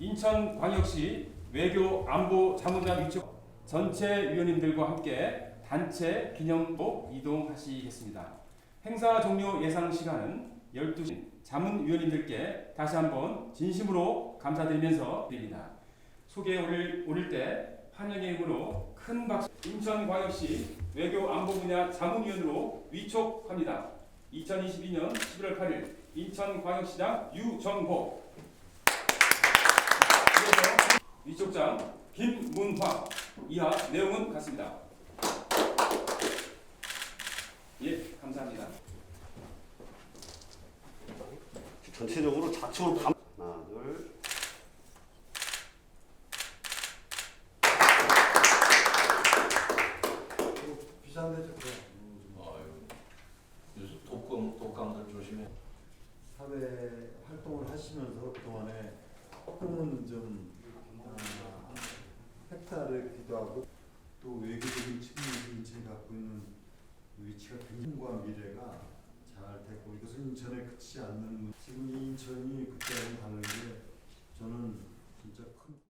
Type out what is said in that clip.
인천광역시 외교 안보 자문단 위촉 전체 위원님들과 함께 단체 기념복 이동하시겠습니다. 행사 종료 예상 시간은 12시. 자문위원님들께 다시 한번 진심으로 감사드리면서 드립니다. 소개에 오를, 오를 때 환영의 힘으로 큰 박수 인천광역시 외교 안보 분야 자문위원으로 위촉합니다. 2022년 11월 8일 인천광역시장 유정복 이어서 위촉장 김문화 이하 내용은 같습니다. 예, 감사합니다. 전체적으로 좌측으로 감 하나 둘 비싼데 좀 아유, 요즘 독감 독감들 조심해. 사회 활동을 하시면서 그동안에 조금은 좀 아, 획달했기도 하고 또 외교적인 측면에서 인천이 갖고 있는 위치가 굉장과 미래가 잘 됐고 이것은 인천에 그치지 않는 지금 이 인천이 그때와는 다른 게